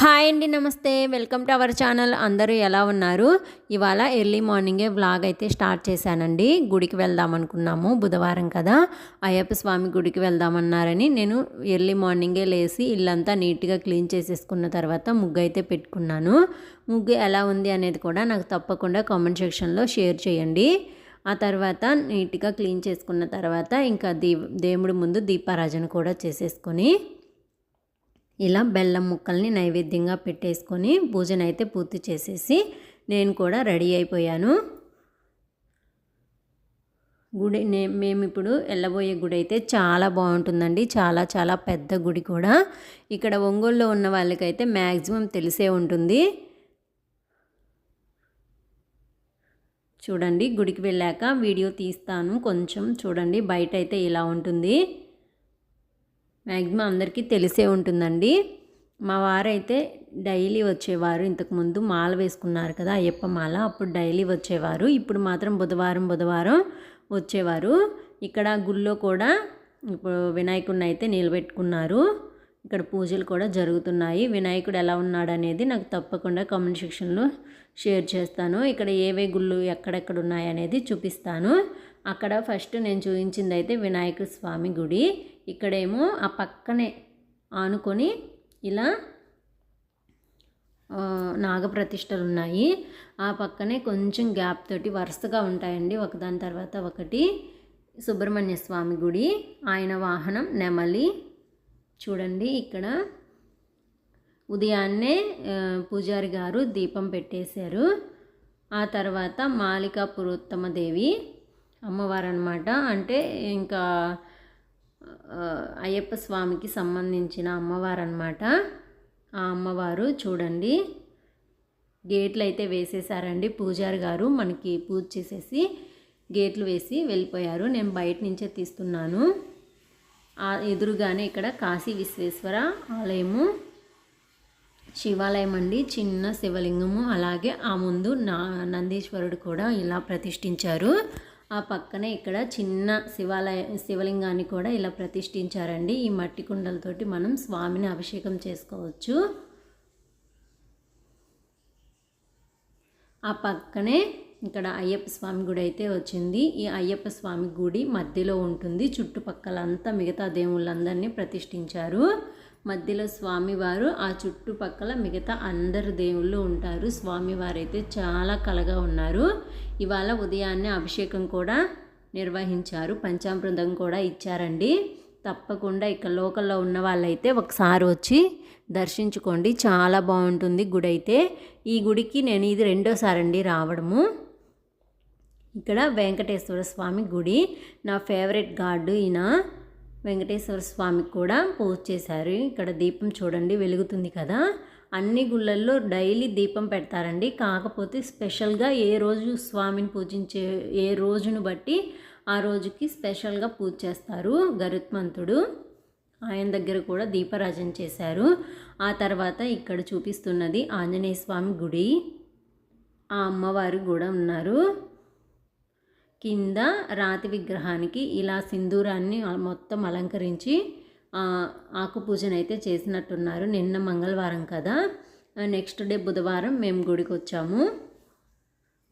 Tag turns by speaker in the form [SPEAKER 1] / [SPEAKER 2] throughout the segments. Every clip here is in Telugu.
[SPEAKER 1] హాయ్ అండి నమస్తే. Welcome to our channel. అందరూ ఎలా ఉన్నారు? ఇవాళ ఎర్లీ మార్నింగే వ్లాగ్ అయితే స్టార్ట్ చేశానండి. గుడికి వెళ్దాం అనుకున్నాము. బుధవారం కదా. అయ్యప్ప స్వామి గుడికి వెళ్దామన్నారని నేను ఎర్లీ మార్నింగే లేచి ఇల్లంతా నీట్గా క్లీన్ చేసేసుకున్న తర్వాత ముగ్గు అయితే పెట్టుకున్నాను. ముగ్గు ఎలా ఉంది అనేది కూడా నాకు తప్పకుండా కామెంట్ సెక్షన్లో షేర్ చేయండి. ఆ తర్వాత నీట్గా క్లీన్ చేసుకున్న తర్వాత ఇంకా దీ దేవుడి ముందు దీపారాజన కూడా చేసేసుకొని ఇలా బెల్లం ముక్కల్ని నైవేద్యంగా పెట్టేసుకొని పూజనైతే పూర్తి చేసేసి నేను కూడా రెడీ అయిపోయాను. గుడి నే మేము ఇప్పుడు వెళ్ళబోయే గుడి అయితే చాలా బాగుంటుందండి. చాలా చాలా పెద్ద గుడి కూడా. ఇక్కడ ఒంగోలులో ఉన్న వాళ్ళకైతే మ్యాక్సిమం తెలిసే ఉంటుంది. చూడండి గుడికి వెళ్ళాక వీడియో తీస్తాను. కొంచెం చూడండి బయట అయితే ఇలా ఉంటుంది. మ్యాక్సిమం అందరికీ తెలిసే ఉంటుందండి. మా వారైతే డైలీ వచ్చేవారు. ఇంతకుముందు మాల వేసుకున్నారు కదా అయ్యప్ప మాల. అప్పుడు డైలీ వచ్చేవారు. ఇప్పుడు మాత్రం బుధవారం బుధవారం వచ్చేవారు. ఇక్కడ గుళ్ళో కూడా ఇప్పుడు వినాయకుడిని అయితే నిలబెట్టుకున్నారు. ఇక్కడ పూజలు కూడా జరుగుతున్నాయి. వినాయకుడు ఎలా ఉన్నాడు అనేది నాకు తప్పకుండా కామెంట్ సెక్షన్లో షేర్ చేస్తాను. ఇక్కడ ఏవే గుళ్ళు ఎక్కడెక్కడ ఉన్నాయి అనేది చూపిస్తాను. అక్కడ ఫస్ట్ నేను చూపించింది అయితే వినాయక స్వామి గుడి. ఇక్కడేమో ఆ పక్కనే ఆనుకొని ఇలా నాగప్రతిష్టలు ఉన్నాయి ఆ పక్కనే కొంచెం గ్యాప్ తోటి వరుసగా ఉంటాయండి. ఒకదాని తర్వాత ఒకటి సుబ్రహ్మణ్య స్వామి గుడి ఆయన వాహనం నెమలి. చూడండి ఇక్కడ ఉదయాన్నే పూజారి గారు దీపం పెట్టేశారు. ఆ తర్వాత మాలికా పురోత్తమ దేవి అమ్మవారు అనమాట అంటే ఇంకా అయ్యప్ప స్వామికి సంబంధించిన అమ్మవారు అనమాట ఆ అమ్మవారు చూడండి. గేట్లు అయితే వేసేసారండి పూజారి గారు. మనకి పూజ చేసేసి గేట్లు వేసి వెళ్ళిపోయారు. నేను బయట నుంచే తీస్తున్నాను. ఎదురుగానే ఇక్కడ కాశీ విశ్వేశ్వర ఆలయము శివాలయం అండి. చిన్న శివలింగము. అలాగే ఆ ముందు నా నందీశ్వరుడు కూడా ఇలా ప్రతిష్ఠించారు. ఆ పక్కనే ఇక్కడ చిన్న శివాలయ శివలింగాన్ని కూడా ఇలా ప్రతిష్ఠించారండి. ఈ మట్టి కుండలతోటి మనం స్వామిని అభిషేకం చేసుకోవచ్చు. ఆ పక్కనే ఇక్కడ అయ్యప్ప స్వామి గుడి అయితే వచ్చింది. ఈ అయ్యప్ప స్వామి గుడి మధ్యలో ఉంటుంది. చుట్టుపక్కల అంతా మిగతా దేవుళ్ళందరినీ ప్రతిష్ఠించారు. మధ్యలో స్వామివారు ఆ చుట్టుపక్కల మిగతా అందరు దేవుళ్ళు ఉంటారు. స్వామివారు అయితే చాలా కలగా ఉన్నారు. ఇవాళ ఉదయాన్నే అభిషేకం కూడా నిర్వహించారు. పంచామృతం కూడా ఇచ్చారండి. తప్పకుండా ఇక్కడ లోకల్లో ఉన్న వాళ్ళైతే ఒకసారి వచ్చి దర్శించుకోండి. చాలా బాగుంటుంది గుడి అయితే ఈ గుడికి నేను ఇది రెండోసారి అండి రావడము. ఇక్కడ వెంకటేశ్వర స్వామి గుడి. నా ఫేవరెట్ గాడ్ ఈయన. వెంకటేశ్వర స్వామికి కూడా పూజ చేశారు. ఇక్కడ దీపం చూడండి వెలుగుతుంది కదా. అన్ని గుళ్ళల్లో డైలీ దీపం పెడతారండి. కాకపోతే స్పెషల్గా ఏ రోజు స్వామిని పూజించే ఏ రోజును బట్టి ఆ రోజుకి స్పెషల్గా పూజ చేస్తారు గరుత్మంతుడు. ఆయన దగ్గర కూడా దీపరాజన చేశారు. ఆ తర్వాత ఇక్కడ చూపిస్తున్నది ఆంజనేయ స్వామి గుడి. ఆ అమ్మవారు కూడా ఉన్నారు. కింద రాతి విగ్రహానికి ఇలా సింధూరాన్ని మొత్తం అలంకరించి ఆకు పూజనైతే చేసినట్టున్నారు నిన్న మంగళవారం కదా. నెక్స్ట్ డే బుధవారం మేము గుడికి వచ్చాము.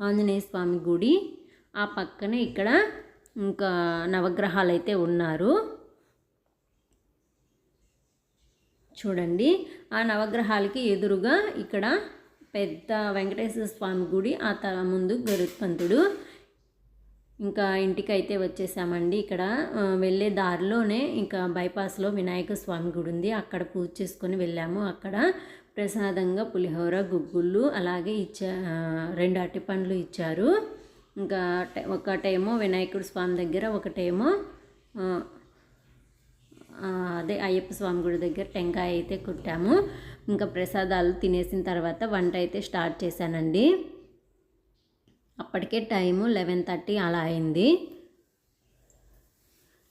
[SPEAKER 1] ఆంజనేయ స్వామి గుడి. ఆ పక్కనే ఇక్కడ ఇంకా నవగ్రహాలు అయితే ఉన్నారు. చూడండి ఆ నవగ్రహాలకి ఎదురుగా ఇక్కడ పెద్ద వెంకటేశ్వర స్వామి గుడి ఆ ముందు గరుత్పంతుడు ఇంకా ఇంటికి అయితే వచ్చేసామండి. ఇక్కడ వెళ్ళే దారిలోనే ఇంకా బైపాస్లో వినాయక స్వామి గుడి ఉంది. అక్కడ పూజ చేసుకొని వెళ్ళాము. అక్కడ ప్రసాదంగా పులిహోర గుగ్గుళ్ళు అలాగే ఇచ్చా రెండు అట్టి పండ్లు ఇచ్చారు. ఇంకా ఒకటేమో వినాయకుడు స్వామి దగ్గర ఒకటేమో అదే అయ్యప్ప స్వామి గుడి దగ్గర టెంకాయ అయితే కుట్టాము. ఇంకా ప్రసాదాలు తినేసిన తర్వాత వంట అయితే స్టార్ట్ చేశానండి. అప్పటికే టైము లెవెన్ థర్టీ అలా అయింది.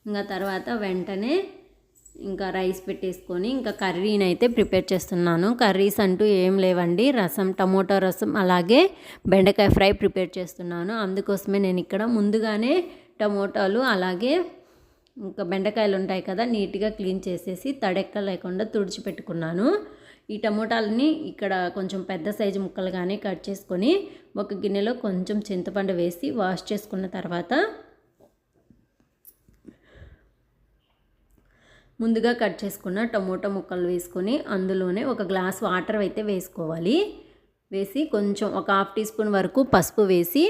[SPEAKER 1] ఇంకా తర్వాత వెంటనే ఇంకా రైస్ పెట్టేసుకొని ఇంకా కర్రీని అయితే ప్రిపేర్ చేస్తున్నాను. కర్రీస్ అంటూ ఏం లేవండి. రసం టమోటో రసం అలాగే బెండకాయ ఫ్రై ప్రిపేర్ చేస్తున్నాను. అందుకోసమే నేను ఇక్కడ ముందుగానే టమోటాలు అలాగే ఇంకా బెండకాయలు ఉంటాయి కదా నీట్గా క్లీన్ చేసేసి తడెక్క లేకుండా తుడిచిపెట్టుకున్నాను. ఈ టమోటాలని ఇక్కడ కొంచెం పెద్ద సైజు ముక్కలుగానే కట్ చేసుకొని ఒక గిన్నెలో కొంచెం చింతపండు వేసి వాష్ చేసుకున్న తర్వాత ముందుగా కట్ చేసుకున్న టమోటా ముక్కలు వేసుకొని అందులోనే ఒక గ్లాస్ వాటర్ అయితే వేసుకోవాలి. వేసి కొంచెం ఒక హాఫ్ టీ స్పూన్ వరకు పసుపు వేసి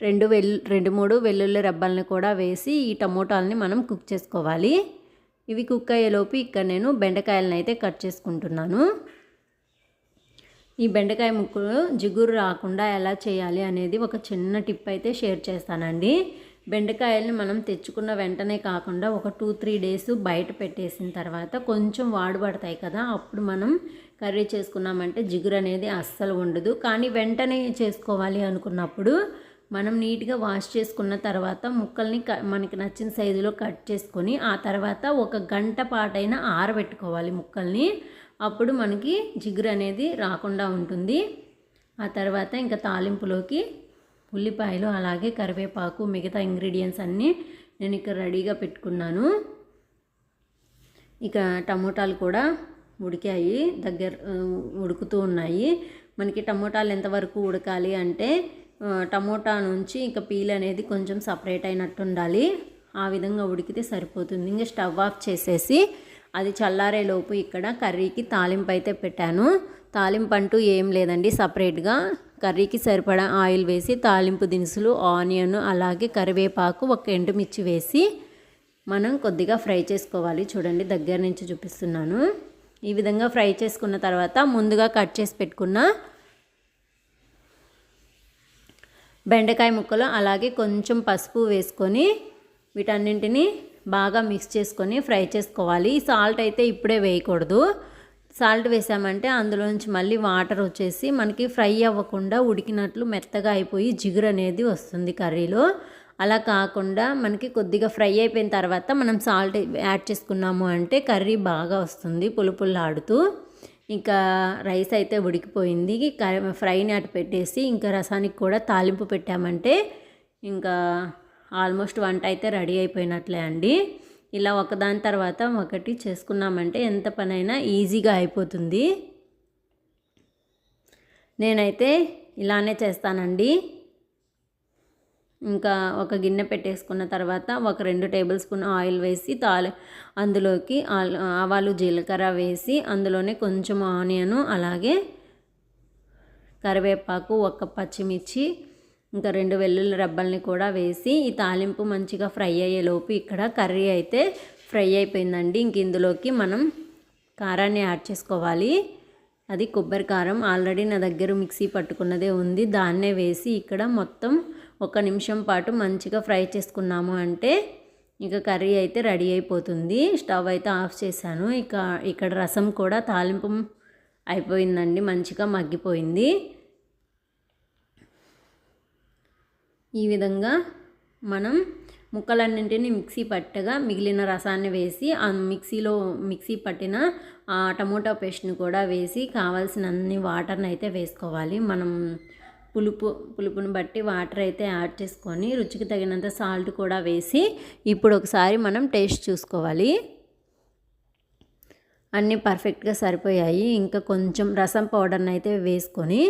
[SPEAKER 1] రెండు వెల్ రెండు మూడు వెల్లుల్లి రబ్బల్ని కూడా వేసి ఈ టమోటాలని మనం కుక్ చేసుకోవాలి. ఇవి కుక్ అయ్యేలోపు ఇక్కడ నేను బెండకాయలను అయితే కట్ చేసుకుంటున్నాను. ఈ బెండకాయ ముక్కలు జిగురు రాకుండా ఎలా చేయాలి అనేది ఒక చిన్న టిప్ అయితే షేర్ చేస్తానండి. బెండకాయల్ని మనం తెచ్చుకున్న వెంటనే కాకుండా ఒక టూ త్రీ డేస్ బయట పెట్టేసిన తర్వాత కొంచెం వాడబడతాయి కదా అప్పుడు మనం కర్రీ చేసుకున్నామంటే జిగురు అనేది అస్సలు ఉండదు. కానీ వెంటనే చేసుకోవాలి అనుకున్నప్పుడు మనం నీట్గా వాష్ చేసుకున్న తర్వాత ముక్కల్ని క మనకి నచ్చిన సైజులో కట్ చేసుకొని ఆ తర్వాత ఒక గంట పాటైనా ఆరబెట్టుకోవాలి ముక్కల్ని. అప్పుడు మనకి జిగురు అనేది రాకుండా ఉంటుంది. ఆ తర్వాత ఇంకా తాలింపులోకి ఉల్లిపాయలు అలాగే కరివేపాకు మిగతా ఇంగ్రీడియంట్స్ అన్నీ నేను ఇక్కడ రెడీగా పెట్టుకున్నాను. ఇక టమోటాలు కూడా ఉడికాయి దగ్గర ఉడుకుతూ ఉన్నాయి. మనకి టమోటాలు ఎంతవరకు ఉడకాలి అంటే టమోటా నుంచి ఇంకా పీల్ అనేది కొంచెం సపరేట్ అయినట్టు ఉండాలి. ఆ విధంగా ఉడికితే సరిపోతుంది. ఇంకా స్టవ్ ఆఫ్ చేసేసి అది చల్లారేలోపు ఇక్కడ కర్రీకి తాలింపు అయితే పెట్టాను. తాలింపు అంటూ ఏం లేదండి సపరేట్గా. కర్రీకి సరిపడా ఆయిల్ వేసి తాలింపు దినుసులు ఆనియన్ అలాగే కరివేపాకు ఒక ఎండుమిర్చి వేసి మనం కొద్దిగా ఫ్రై చేసుకోవాలి. చూడండి దగ్గర నుంచి చూపిస్తున్నాను. ఈ విధంగా ఫ్రై చేసుకున్న తర్వాత ముందుగా కట్ చేసి పెట్టుకున్న బెండకాయ ముక్కలు అలాగే కొంచెం పసుపు వేసుకొని వీటన్నింటినీ బాగా మిక్స్ చేసుకొని ఫ్రై చేసుకోవాలి. సాల్ట్ అయితే ఇప్పుడే వేయకూడదు. సాల్ట్ వేసామంటే అందులోంచి మళ్ళీ వాటర్ వచ్చేసి మనకి ఫ్రై అవ్వకుండా ఉడికినట్లు మెత్తగా అయిపోయి జిగురు అనేది వస్తుంది కర్రీలో. అలా కాకుండా మనకి కొద్దిగా ఫ్రై అయిపోయిన తర్వాత మనం సాల్ట్ యాడ్ చేసుకున్నాము అంటే కర్రీ బాగా వస్తుంది పులుపుల్లాడుతూ. ఇంకా రైస్ అయితే ఉడికిపోయింది. ఫ్రైని అటు పెట్టేసి ఇంకా రసానికి కూడా తాలింపు పెట్టామంటే ఇంకా ఆల్మోస్ట్ వంట అయితే రెడీ అయిపోయినట్లే అండి. ఇలా ఒకదాని తర్వాత ఒకటి చేసుకున్నామంటే ఎంత పనైనా ఈజీగా అయిపోతుంది. నేనైతే ఇలానే చేస్తానండి. ఇంకా ఒక గిన్నె పెట్టేసుకున్న తర్వాత ఒక రెండు టేబుల్ స్పూన్ ఆయిల్ వేసి తాలి అందులోకి ఆవాలు జీలకర్ర వేసి అందులోనే కొంచెం ఆనియను అలాగే కరివేపాకు ఒక పచ్చిమిర్చి ఇంకా రెండు వెల్లుల్లి రబ్బల్ని కూడా వేసి ఈ తాలింపు మంచిగా ఫ్రై అయ్యేలోపు ఇక్కడ కర్రీ అయితే ఫ్రై అయిపోయిందండి. ఇంక ఇందులోకి మనం కారాన్ని యాడ్ చేసుకోవాలి. అది కొబ్బరి కారం ఆల్రెడీ నా దగ్గర మిక్సీ పట్టుకున్నదే ఉంది. దాన్నే వేసి ఇక్కడ మొత్తం ఒక నిమిషం పాటు మంచిగా ఫ్రై చేసుకున్నాము అంటే ఇక కర్రీ అయితే రెడీ అయిపోతుంది. స్టవ్ అయితే ఆఫ్ చేశాను. ఇక ఇక్కడ రసం కూడా తాలింపు అయిపోయిందండి. మంచిగా మగ్గిపోయింది. ఈ విధంగా మనం ముక్కలన్నింటినీ మిక్సీ పట్టగా మిగిలిన రసాన్ని వేసి ఆ మిక్సీలో మిక్సీ పట్టిన ఆ టమోటా పేస్ట్ని కూడా వేసి కావాల్సిన అన్ని వాటర్ని అయితే వేసుకోవాలి. మనం పులుపు పులుపుని బట్టి వాటర్ అయితే యాడ్ చేసుకొని రుచికి తగినంత సాల్ట్ కూడా వేసి ఇప్పుడు ఒకసారి మనం టేస్ట్ చూసుకోవాలి. అన్నీ పర్ఫెక్ట్గా సరిపోయాయి. ఇంకా కొంచెం రసం పౌడర్ని అయితే వేసుకొని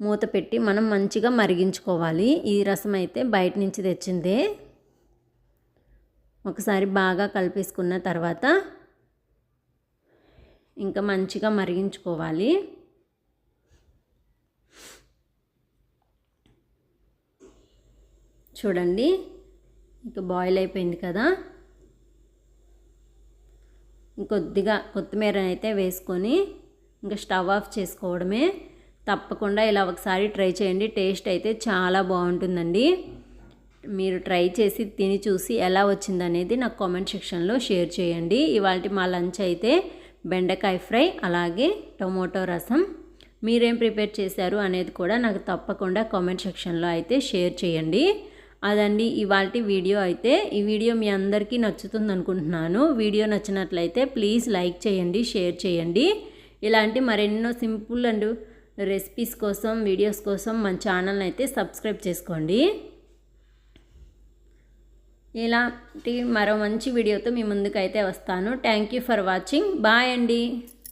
[SPEAKER 1] మూత పెట్టి మనం మంచిగా మరిగించుకోవాలి. ఈ రసం అయితే బయట నుంచి తెచ్చిందే. ఒకసారి బాగా కలిపేసుకున్న తర్వాత ఇంకా మంచిగా మరిగించుకోవాలి. చూడండి. ఇంకా బాయిల్ అయిపోయింది కదా. ఇంకొద్దిగా కొత్తిమీర అయితే వేసుకొని ఇంకా స్టవ్ ఆఫ్ చేసుకోవడమే. తప్పకుండా ఇలా ఒకసారి ట్రై చేయండి. టేస్ట్ అయితే చాలా బాగుంటుందండి. మీరు ట్రై చేసి తిని చూసి ఎలా వచ్చిందనేది నాకు కామెంట్ సెక్షన్లో షేర్ చేయండి. ఇవాళ మా లంచ్ అయితే బెండకాయ ఫ్రై అలాగే టొమాటో రసం. మీరేం ప్రిపేర్ చేశారు అనేది కూడా నాకు తప్పకుండా కామెంట్ సెక్షన్లో అయితే షేర్ చేయండి. అదండి ఇవాళ వీడియో అయితే. ఈ వీడియో మీ అందరికీ నచ్చుతుంది అనుకుంటున్నాను వీడియో నచ్చినట్లయితే ప్లీజ్ లైక్ చేయండి షేర్ చేయండి. ఇలాంటి మరెన్నో సింపుల్ అండ్ రెసిపీస్ కోసం వీడియోస్ కోసం మన ఛానల్ని అయితే సబ్స్క్రైబ్ చేసుకోండి. ఇలాంటి మరో మంచి వీడియోతో మీ ముందుకైతే వస్తాను. Thank you for watching bye అండి.